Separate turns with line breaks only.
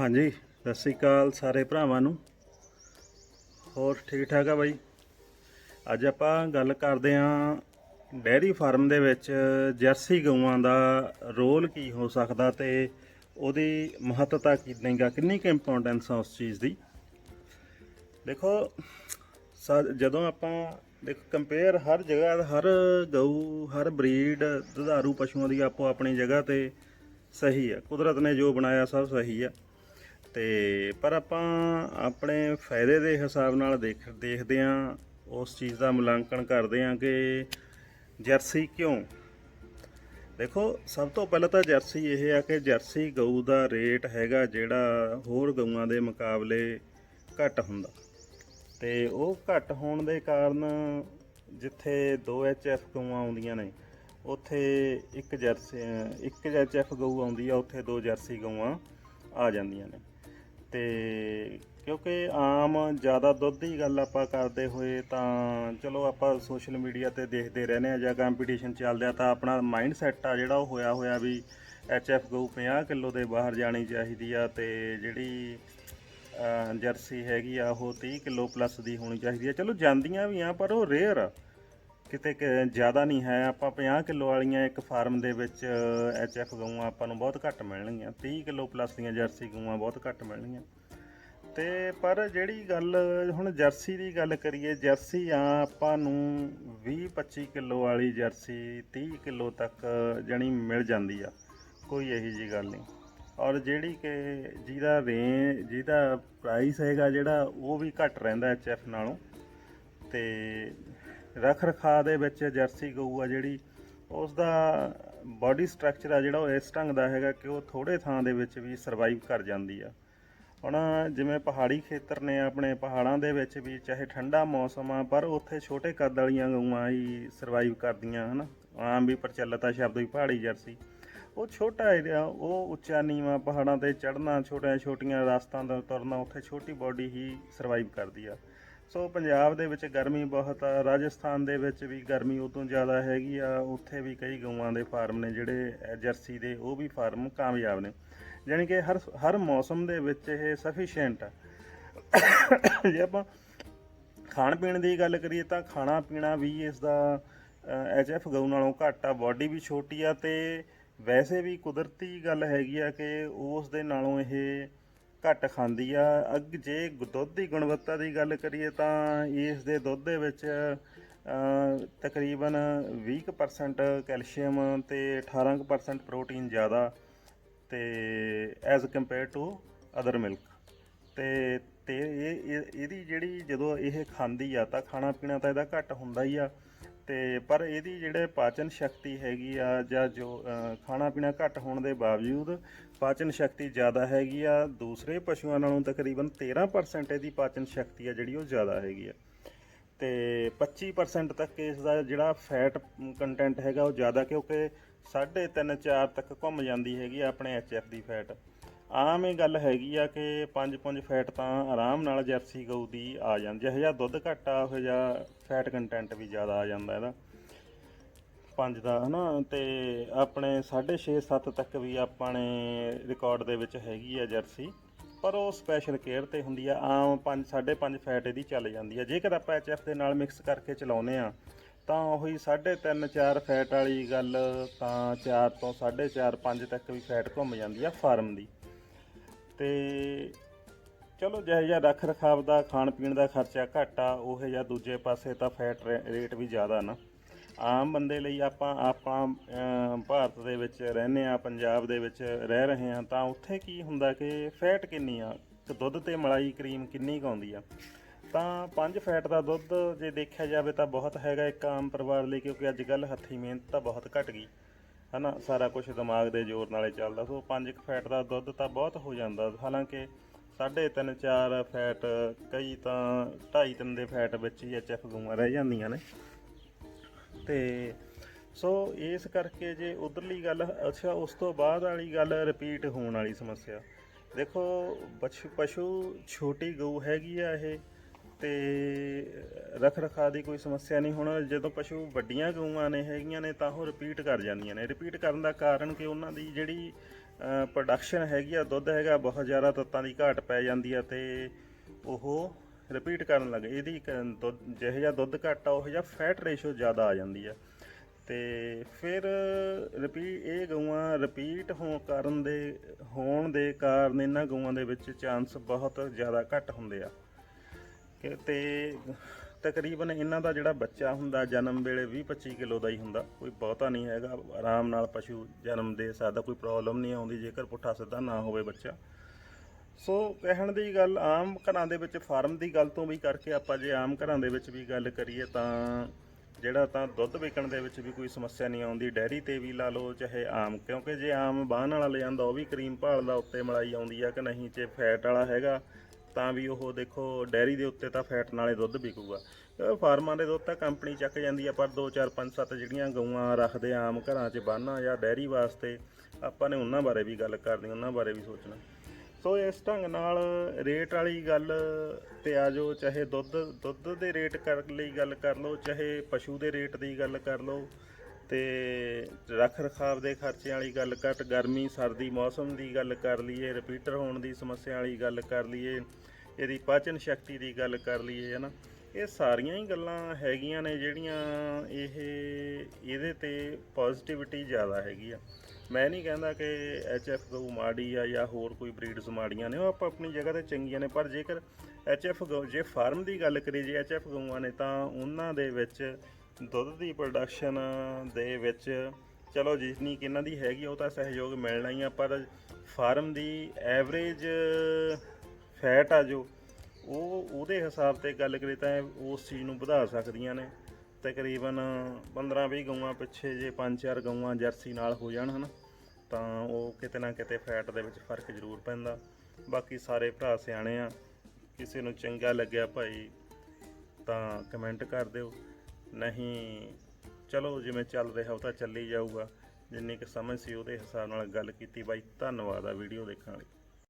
ਹਾਂਜੀ, ਸਤਿ ਸ੍ਰੀ ਅਕਾਲ ਸਾਰੇ ਭਰਾਵਾਂ ਨੂੰ। ਹੋਰ ਠੀਕ ਠਾਕ ਆ ਬਾਈ? ਅੱਜ ਆਪਾਂ ਗੱਲ ਕਰਦੇ ਆਂ ਡੈਰੀ ਫਾਰਮ ਦੇ ਵਿੱਚ ਜਰਸੀ ਗਊਆਂ ਦਾ ਰੋਲ ਕੀ ਹੋ ਸਕਦਾ ਤੇ ਉਹਦੀ ਮਹੱਤਤਾ ਕਿੰਨੀ ਗਾ ਕਿੰਨੀ ਕੁ ਇੰਪੋਰਟੈਂਸ ਆ ਉਸ ਚੀਜ਼ ਦੀ। ਦੇਖੋ, ਸਾ- ਜਦੋਂ ਆਪਾਂ ਦੇਖ ਕੰਪੇਅਰ ਹਰ ਜਗ੍ਹਾ, ਹਰ ਗਊ, ਹਰ ਬਰੀਡ, ਦੁਧਾਰੂ ਪਸ਼ੂਆਂ ਦੀ ਆਪੋ ਆਪਣੀ ਜਗ੍ਹਾ ਤੇ ਸਹੀ ਆ। ਕੁਦਰਤ ਨੇ ਜੋ ਬਣਾਇਆ ਸਭ ਸਹੀ ਆ। ਤੇ ਪਰ ਆਪਾਂ ਆਪਣੇ ਫਾਇਦੇ ਦੇ ਹਿਸਾਬ ਨਾਲ ਦੇਖ ਦੇਖਦੇ ਆਂ ਉਸ ਚੀਜ਼ ਦਾ ਮੁਲਾਂਕਣ ਕਰਦੇ ਆਂ ਕਿ ਜਰਸੀ ਕਿਉਂ? ਦੇਖੋ, ਸਭ ਤੋਂ ਪਹਿਲਾਂ ਤਾਂ ਜਰਸੀ ਇਹ ਆ ਕਿ ਜਰਸੀ ਗਊ ਦਾ ਰੇਟ ਹੈਗਾ ਜਿਹੜਾ ਹੋਰ ਗਊਆਂ ਦੇ ਮੁਕਾਬਲੇ ਘੱਟ ਹੁੰਦਾ। ਤੇ ਉਹ ਘੱਟ ਹੋਣ ਦੇ ਕਾਰਨ ਜਿੱਥੇ 2 ਐਚਐਫ ਗਊਆਂ ਆਉਂਦੀਆਂ ਨੇ, ਉੱਥੇ ਇੱਕ ਜਰਸੀ, ਇੱਕ ਐਚਐਫ ਗਊ ਆਉਂਦੀ ਆ, ਉੱਥੇ ਦੋ ਜਰਸੀ ਗਊਆਂ ਆ ਜਾਂਦੀਆਂ ਨੇ। ਤੇ ਕਿਉਂਕਿ ਆਮ ਜ਼ਿਆਦਾ ਦੁੱਧ ਦੀ ਗੱਲ ਆਪਾਂ ਕਰਦੇ ਹੋਏ ਤਾਂ ਚਲੋ ਆਪਾਂ ਸੋਸ਼ਲ ਮੀਡੀਆ ਤੇ ਦੇਖਦੇ ਰਹਿੰਦੇ ਆ ਜਾਂ ਕੰਪੀਟੀਸ਼ਨ ਚੱਲਦਾ ਤਾਂ ਆਪਣਾ ਮਾਈਂਡ ਸੈਟ ਆ ਜਿਹੜਾ ਉਹ ਹੋਇਆ ਹੋਇਆ ਵੀ ਐਚਐਫ ਗਊ 50 ਕਿਲੋ ਦੇ ਬਾਹਰ ਜਾਣੀ ਚਾਹੀਦੀ ਆ ਤੇ ਜਿਹੜੀ ਜਰਸੀ ਹੈਗੀ ਆ ਉਹ 30 ਕਿਲੋ ਪਲੱਸ ਦੀ ਹੋਣੀ ਚਾਹੀਦੀ ਆ। ਚਲੋ ਜਾਂਦੀਆਂ ਵੀ ਆ ਪਰ ਉਹ ਰੇਅਰ ਆ। ਕਿਤੇ ਕਿ ਜ਼ਿਆਦਾ ਨਹੀਂ ਹੈ। ਆਪਾਂ 50 ਕਿਲੋ ਵਾਲੀਆਂ ਇੱਕ ਫਾਰਮ ਦੇ ਵਿੱਚ ਐਚਐਫ ਗਊਆਂ ਆਪਾਂ ਨੂੰ ਬਹੁਤ ਘੱਟ ਮਿਲਣਗੀਆਂ। 30 ਕਿਲੋ ਪਲੱਸ ਦੀਆਂ ਜਰਸੀ ਗਊਆਂ ਬਹੁਤ ਘੱਟ ਮਿਲਣਗੀਆਂ। ਤੇ ਪਰ ਜਿਹੜੀ ਗੱਲ, ਹੁਣ ਜਰਸੀ ਦੀ ਗੱਲ ਕਰੀਏ, ਜਰਸੀ ਆ ਆਪਾਂ ਨੂੰ 20 25 ਕਿਲੋ ਵਾਲੀ ਜਰਸੀ 30 ਕਿਲੋ ਤੱਕ ਜਣੀ ਮਿਲ ਜਾਂਦੀ ਆ। ਕੋਈ ਇਹੀ ਜੀ ਗੱਲ ਨਹੀਂ। ਔਰ ਜਿਹੜੀ ਕਿ ਜਿਹਦਾ ਰੇਂਜ ਜਿਹਦਾ ਪ੍ਰਾਈਸ ਹੈਗਾ ਜਿਹੜਾ, ਉਹ ਵੀ ਘੱਟ ਰਹਿੰਦਾ ਐਚਐਫ ਨਾਲੋਂ। ਤੇ ਰੱਖ ਰਖਾ ਦੇ ਵਿੱਚ ਜਰਸੀ ਗਊ ਆ ਜਿਹੜੀ ਉਸ ਦਾ ਬਾਡੀ ਸਟਰਕਚਰ ਆ ਜਿਹੜਾ ਉਹ ਇਸ ਢੰਗ ਦਾ ਹੈਗਾ ਕਿ ਉਹ ਥੋੜੇ ਥਾਂ ਦੇ ਵਿੱਚ ਵੀ ਸਰਵਾਈਵ ਕਰ ਜਾਂਦੀ ਆ। ਹੁਣ ਜਿਵੇਂ ਪਹਾੜੀ ਖੇਤਰ ਨੇ ਆਪਣੇ, ਪਹਾੜਾਂ ਦੇ ਵਿੱਚ ਵੀ ਚਾਹੇ ਠੰਡਾ ਮੌਸਮ ਆ, ਪਰ ਉੱਥੇ ਛੋਟੇ ਕੱਦ ਵਾਲੀਆਂ ਗਊਆਂ ਹੀ ਸਰਵਾਈਵ ਕਰਦੀਆਂ, ਹਨ। ਆਮ ਵੀ ਪ੍ਰਚਲਿਤ ਆ ਸ਼ਬਦ ਵੀ ਪਹਾੜੀ ਜਰਸੀ। ਉਹ ਛੋਟਾ ਏਰੀਆ ਉਹ ਉੱਚਾ ਨੀਵਾਂ ਪਹਾੜਾਂ ਤੇ ਚੜ੍ਹਨਾ ਛੋਟੀਆਂ ਛੋਟੀਆਂ ਰਸਤਾਂ ਦਾ ਤੁਰਨਾ, ਉੱਥੇ ਛੋਟੀ ਬਾਡੀ ਹੀ ਸਰਵਾਈਵ ਕਰਦੀ ਆ। ਸੋ ਪੰਜਾਬ ਦੇ ਵਿੱਚ ਗਰਮੀ ਬਹੁਤ ਆ, ਰਾਜਸਥਾਨ ਦੇ ਵਿੱਚ ਵੀ ਗਰਮੀ ਉਦੋਂ ਜ਼ਿਆਦਾ ਹੈਗੀ ਆ, ਉੱਥੇ ਵੀ ਕਈ ਗਊਆਂ ਦੇ ਫਾਰਮ ਨੇ ਜਿਹੜੇ ਜਰਸੀ ਦੇ, ਉਹ ਵੀ ਫਾਰਮ ਕਾਮਯਾਬ ਨੇ। ਯਾਨੀ ਕਿ ਹਰ ਹਰ ਮੌਸਮ ਦੇ ਵਿੱਚ ਇਹ ਸਫੀਸ਼ੀਐਂਟ ਆ। ਜੇ ਆਪਾਂ ਖਾਣ ਪੀਣ ਦੀ ਗੱਲ ਕਰੀਏ ਤਾਂ ਖਾਣਾ ਪੀਣਾ ਵੀ ਇਸ ਦਾ ਐਚਐਫ ਗਊ ਨਾਲੋਂ ਘੱਟ ਆ ਬਾਡੀ ਵੀ ਛੋਟੀ ਆ ਤੇ ਵੈਸੇ ਵੀ ਕੁਦਰਤੀ ਗੱਲ ਹੈਗੀ ਆ ਕਿ ਉਸ ਦੇ ਨਾਲੋਂ ਇਹ ਘੱਟ ਖਾਂਦੀ ਆ। ਅੱਗ ਜੇ ਦੁੱਧ ਦੀ ਗੁਣਵੱਤਾ ਦੀ ਗੱਲ ਕਰੀਏ ਤਾਂ ਇਸ ਦੇ ਦੁੱਧ ਦੇ ਵਿੱਚ ਅ, ਤਕਰੀਬਨ 20% ਕੈਲਸ਼ੀਅਮ ਤੇ 18% ਪ੍ਰੋਟੀਨ ਜ਼ਿਆਦਾ ਤੇ as compare to other milk ਤੇ ਤੇ ਇਹ- ਇਹਦੀ ਜਿਹੜੀ ਜਦੋਂ ਇਹ ਖਾਂਦੀ ਆ ਤਾਂ ਖਾਣਾ ਪੀਣਾ ਤਾਂ ਇਹਦਾ ਘੱਟ ਹੁੰਦਾ ਹੀ ਆ। ਤੇ ਪਰ ਇਹਦੀ ਜਿਹੜੇ ਪਾਚਨ ਸ਼ਕਤੀ ਹੈਗੀ ਆ ਜਾਂ ਜੋ ਖਾਣਾ ਪੀਣਾ ਘੱਟ ਹੋਣ ਦੇ ਬਾਵਜੂਦ ਪਾਚਨ ਸ਼ਕਤੀ ਜ਼ਿਆਦਾ ਹੈਗੀ ਆ, ਦੂਸਰੇ ਪਸ਼ੂਆਂ ਨਾਲੋਂ ਤਕਰੀਬਨ 13% ਇਹਦੀ ਪਾਚਨ ਸ਼ਕਤੀ ਆ ਜਿਹੜੀ ਉਹ ਜ਼ਿਆਦਾ ਹੈਗੀ ਆ। ਤੇ 25% ਤੱਕ ਇਸ ਦਾ ਜਿਹੜਾ ਫੈਟ ਕੰਟੈਂਟ ਹੈਗਾ ਉਹ ਜ਼ਿਆਦਾ ਕਿਉਂਕਿ 3.5 4 ਤੱਕ ਘੁੰਮ ਜਾਂਦੀ ਹੈਗੀ ਆ ਆਪਣੇ ਐਚਐਫ ਦੀ ਫੈਟ ਆਮ ਇਹ ਗੱਲ ਹੈਗੀ ਆ ਕਿ 5-5 ਫੈਟ ਤਾਂ ਆਰਾਮ ਨਾਲ ਜਰਸੀ ਗਊ ਦੀ ਆ ਜਾਂਦੀ ਹੈ ਜਿਹਾ ਦੁੱਧ ਘੱਟ ਆ ਉਹ ਜਿਹਾ ਫੈਟ ਕੰਟੈਂਟ ਵੀ ਜ਼ਿਆਦਾ ਆ ਜਾਂਦਾ ਇਹਦਾ। ਪੰਜ ਦਾ, ਹਨਾ? ਤੇ ਆਪਣੇ 6.5 7 ਤੱਕ ਵੀ ਆਪਣੇ ਰਿਕਾਰਡ ਦੇ ਵਿੱਚ ਹੈਗੀ ਆ ਜਰਸੀ। ਪਰ ਉਹ ਸਪੈਸ਼ਲ ਕੇਅਰ ਤੇ ਹੁੰਦੀ ਆ। ਆਮ 5 5.5 ਫੈਟ ਇਹਦੀ ਚੱਲ ਜਾਂਦੀ ਆ। ਜੇਕਰ ਆਪਾਂ ਐਚਐਫ ਦੇ ਨਾਲ ਮਿਕਸ ਕਰਕੇ ਚਲਾਉਨੇ ਆ, ਤਾਂ ਉਹੀ 3.5 4 ਫੈਟ ਵਾਲੀ ਗੱਲ ਤਾਂ 4 ਤੋਂ 4.5 5 ਤੱਕ ਵੀ ਫੈਟ ਘੁੰਮ ਜਾਂਦੀ ਆ ਫਾਰਮ ਦੀ। ਤੇ ਚਲੋ ਜਿਹੋ ਜਿਹਾ ਰੱਖ ਰਖਾਵ ਦਾ ਖਾਣ ਪੀਣ ਦਾ ਖਰਚਾ ਘੱਟ ਆ, ਉਹ ਜਿਹਾ ਦੂਜੇ ਪਾਸੇ ਤਾਂ ਫੈਟ ਰੇਟ ਵੀ ਜ਼ਿਆਦਾ ਨਾ। ਆਮ ਬੰਦੇ ਲਈ ਆਪਾਂ ਆਪਾਂ ਭਾਰਤ ਦੇ ਵਿੱਚ ਰਹਿੰਦੇ ਆ ਪੰਜਾਬ ਦੇ ਵਿੱਚ ਰਹਿ ਰਹੇ ਆ ਤਾਂ ਉੱਥੇ ਕੀ ਹੁੰਦਾ ਕਿ ਫੈਟ ਕਿੰਨੀ ਆ? ਦੁੱਧ ਤੇ ਮਲਾਈ ਕਰੀਮ ਕਿੰਨੀ ਕੁ ਆਉਂਦੀ ਆ? ਤਾਂ 5 ਫੈਟ ਦਾ ਦੁੱਧ ਜੇ ਦੇਖਿਆ ਜਾਵੇ ਤਾਂ ਬਹੁਤ ਹੈਗਾ ਇੱਕ ਆਮ ਪਰਿਵਾਰ ਲਈ, ਕਿਉਂਕਿ ਅੱਜ ਕੱਲ ਹੱਥੀਂ ਮਿਹਨਤ ਤਾਂ ਬਹੁਤ ਘਟ ਗਈ। ਹਨਾ, ਸਾਰਾ ਕੁਝ ਦਿਮਾਗ ਦੇ ਜ਼ੋਰ ਨਾਲੇ ਚੱਲਦਾ। ਸੋ 5 ਫੈਟ ਦਾ ਦੁੱਧ ਤਾਂ ਬਹੁਤ ਹੋ ਜਾਂਦਾ। ਹਾਲਾਂਕਿ 3.5 4 ਫੈਟ ਕਈ ਤਾਂ 2.5 3 ਦੇ ਫੈਟ ਵਿੱਚ ਹੀ ਐਚਐਫ ਗਊਆਂ ਰਹਿ ਜਾਂਦੀਆਂ ਨੇ। ਤੇ ਸੋ ਇਸ ਕਰਕੇ ਜੇ ਉਧਰਲੀ ਗੱਲ, ਅੱਛਾ, ਉਸ ਤੋਂ ਬਾਅਦ ਵਾਲੀ ਗੱਲ ਰਿਪੀਟ ਹੋਣ ਵਾਲੀ ਸਮੱਸਿਆ। ਦੇਖੋ ਪਸ਼ੂ ਪਸ਼ੂ ਛੋਟੀ ਗਊ ਹੈਗੀ ਆ ਇਹ। ਤੇ ਰਖ ਰਖਾ ਦੀ ਕੋਈ ਸਮੱਸਿਆ ਨਹੀਂ। ਹੁਣ ਜਦੋਂ ਪਸ਼ੂ ਵੱਡੀਆਂ ਗਊਆਂ ਨੇ, ਹੈਗੀਆਂ ਨੇ, ਤਾਂ ਉਹ ਰਿਪੀਟ ਕਰ ਜਾਂਦੀਆਂ ਨੇ। ਰਿਪੀਟ ਕਰਨ ਦਾ ਕਾਰਨ ਕਿ ਉਹਨਾਂ ਦੀ ਜਿਹੜੀ ਪ੍ਰੋਡਕਸ਼ਨ ਹੈਗੀ ਆ, ਦੁੱਧ ਹੈਗਾ, ਬਹੁਤ ਜ਼ਿਆਦਾ ਤੱਤਾਂ ਦੀ ਘਾਟ ਪੈ ਜਾਂਦੀ ਆ ਤੇ ਉਹ ਰਿਪੀਟ ਕਰਨ ਲੱਗ, ਇਹਦੀ ਇੱਕ ਦੁੱਧ, ਜਿਹੋ ਜਿਹਾ ਦੁੱਧ ਘੱਟ ਆ, ਉਹ ਜਿਹਾ ਫੈਟ ਰੇਸ਼ੋ ਜ਼ਿਆਦਾ ਆ ਜਾਂਦੀ ਆ। ਤੇ ਫਿਰ ਰਿਪੀਟ ਇਹ ਗਊਆਂ ਰਿਪੀਟ ਹੋਣ ਕਾਰਨ ਦੇ, ਹੋਣ ਦੇ ਕਾਰਨ ਇਹਨਾਂ ਗਊਆਂ ਦੇ ਵਿੱਚ ਚਾਂਸ ਬਹੁਤ ਜ਼ਿਆਦਾ ਘੱਟ ਹੁੰਦੇ ਆ। ਤੇ ਤਕਰੀਬਨ ਇਹਨਾਂ ਦਾ ਜਿਹੜਾ ਬੱਚਾ ਹੁੰਦਾ, ਜਨਮ ਵੇਲੇ 20-25 ਕਿਲੋ ਦਾ ਹੀ ਹੁੰਦਾ। ਕੋਈ ਬਹੁਤਾ ਨਹੀਂ ਹੈਗਾ, ਆਰਾਮ ਨਾਲ ਪਸ਼ੂ ਜਨਮ ਦੇ ਸਕਦਾ, ਕੋਈ ਪ੍ਰੋਬਲਮ ਨਹੀਂ ਆਉਂਦੀ, ਜੇਕਰ ਪੁੱਠਾ ਸਿੱਧਾ ਨਾ ਹੋਵੇ ਬੱਚਾ। ਸੋ ਕਹਿਣ ਦੀ ਗੱਲ, ਆਮ ਘਰਾਂ ਦੇ ਵਿੱਚ ਫਾਰਮ ਦੀ ਗੱਲ ਤੋਂ ਵੀ ਕਰਕੇ ਆਪਾਂ ਜੇ ਆਮ ਘਰਾਂ ਦੇ ਵਿੱਚ ਵੀ ਗੱਲ ਕਰੀਏ ਤਾਂ ਜਿਹੜਾ ਤਾਂ ਦੁੱਧ ਵਿਕਣ ਦੇ ਵਿੱਚ ਵੀ ਕੋਈ ਸਮੱਸਿਆ ਨਹੀਂ ਆਉਂਦੀ, ਡੈਰੀ ਤੇ ਵੀ ਲਾ ਲਓ, ਚਾਹੇ ਆਮ, ਕਿਉਂਕਿ ਜੇ ਆਮ ਬਾਹਨ ਵਾਲਾ ਲੈ ਜਾਂਦਾ ਉਹ ਵੀ ਕਰੀਮ ਭਾਲਦਾ, ਉੱਤੇ ਮਲਾਈ ਆਉਂਦੀ ਆ ਕਿ ਨਹੀਂ, ਜੇ ਫੈਟ ਵਾਲਾ ਹੈਗਾ ਤਾਂ ਵੀ ਉਹ ਦੇਖੋ, ਡੈਰੀ ਦੇ ਉੱਤੇ ਤਾਂ ਫੈਟ ਨਾਲੇ ਦੁੱਧ ਵਿਕੂਗਾ। ਫਾਰਮਾਂ ਦੇ ਦੁੱਧ ਤਾਂ ਕੰਪਨੀ ਚੱਕ ਜਾਂਦੀ ਆ, ਪਰ 2 4 5 7 ਜਿਹੜੀਆਂ ਗਊਆਂ ਰੱਖਦੇ ਆਮ ਘਰਾਂ 'ਚ ਬਾਨਾ ਜਾਂ ਡੈਰੀ ਵਾਸਤੇ, ਆਪਾਂ ਨੇ ਉਹਨਾਂ ਬਾਰੇ ਵੀ ਗੱਲ ਕਰਨੀ, ਉਹਨਾਂ ਬਾਰੇ ਵੀ ਸੋਚਣਾ। ਸੋ ਇਸ ਢੰਗ ਨਾਲ ਰੇਟ ਵਾਲੀ ਗੱਲ ਤੇ ਆ ਜਾਓ, ਚਾਹੇ ਦੁੱਧ ਦੁੱਧ ਦੇ ਰੇਟ ਕਰ ਲਈ ਗੱਲ ਕਰ ਲਓ, ਚਾਹੇ ਪਸ਼ੂ ਦੇ ਰੇਟ ਦੀ ਗੱਲ ਕਰ ਲਓ ਤੇ ਰੱਖ ਰਖਾਵ ਦੇ ਖਰਚਿਆਂ ਵਾਲੀ ਗੱਲ ਘੱਟ, ਗਰਮੀ, ਸਰਦੀ, ਮੌਸਮ ਦੀ ਗੱਲ ਕਰ ਲਈਏ ਰਿਪੀਟਰ ਹੋਣ ਦੀ ਸਮੱਸਿਆ ਵਾਲੀ ਗੱਲ ਕਰ ਲਈਏ, ਇਹਦੀ ਪਾਚਨ ਸ਼ਕਤੀ ਦੀ ਗੱਲ ਕਰ ਲਈਏ, ਹਨਾ? ਇਹ ਸਾਰੀਆਂ ਹੀ ਗੱਲਾਂ ਹੈਗੀਆਂ ਨੇ ਜਿਹੜੀਆਂ ਇਹ, ਇਹਦੇ ਤੇ ਪੋਜ਼ਿਟਿਵਿਟੀ ਜ਼ਿਆਦਾ ਹੈਗੀ ਆ। ਮੈਂ ਨਹੀਂ ਕਹਿੰਦਾ ਕਿ ਐਫ ਗਊ ਮਾੜੀ ਆ ਜਾਂ ਹੋਰ ਕੋਈ ਬਰੀਡਸ ਮਾੜੀਆਂ ਨੇ, ਉਹ ਆਪਾਂ ਆਪਣੀ ਜਗ੍ਹਾ ਤੇ ਚੰਗੀਆਂ ਨੇ, ਪਰ ਜੇਕਰ ਐਫ ਗਊ ਜੇ ਫਾਰਮ ਦੀ ਗੱਲ ਕਰੀਏ, ਜੇ ਐਫ ਗਊਆਂ ਨੇ, ਤਾਂ ਉਹਨਾਂ ਦੇ ਵਿੱਚ ਦੁੱਧ ਦੀ ਪ੍ਰੋਡਕਸ਼ਨ ਦੇ ਵਿੱਚ, ਚਲੋ ਜਿੰਨੀ ਕਿ ਇਹਨਾਂ ਦੀ ਹੈਗੀ ਉਹ ਤਾਂ ਸਹਿਯੋਗ ਮਿਲਣਾ ਹੀ ਆ, ਪਰ ਫਾਰਮ ਦੀ ਐਵਰੇਜ ਫੈਟ ਆ ਜੋ, ਉਹ, ਉਹਦੇ ਹਿਸਾਬ ਤੇ ਗੱਲ ਕਰੀ ਤਾਂ ਉਸ ਚੀਜ਼ ਨੂੰ ਵਧਾ ਸਕਦੀਆਂ ਨੇ। ਤਕਰੀਬਨ 15-20 ਗਊਆਂ ਪਿੱਛੇ ਜੇ 5-4 ਗਊਆਂ ਜਰਸੀ ਨਾਲ ਹੋ ਜਾਣ, ਹਨ, ਤਾਂ ਉਹ ਕਿਤੇ ਨਾ ਕਿਤੇ ਫੈਟ ਦੇ ਵਿੱਚ ਫ਼ਰਕ ਜ਼ਰੂਰ ਪੈਂਦਾ। ਬਾਕੀ ਸਾਰੇ ਭਰਾ ਸਿਆਣੇ ਆ, ਕਿਸੇ ਨੂੰ ਚੰਗਾ ਲੱਗਿਆ ਭਾਈ, ਤਾਂ ਕਮੈਂਟ ਕਰ ਦਿਓ। ਨਹੀਂ। ਚਲੋ, ਜਿਵੇਂ ਚੱਲ ਰਿਹਾ ਉਹ ਤਾਂ ਚੱਲੀ ਜਾਊਗਾ। ਜਿੰਨੀ ਕਿ ਸਮਝ ਸੀ ਉਹਦੇ ਹਿਸਾਬ ਨਾਲ ਗੱਲ ਕੀਤੀ ਬਾਈ। ਧੰਨਵਾਦ ਆ ਵੀਡੀਓ ਦੇਖਣ ਲਈ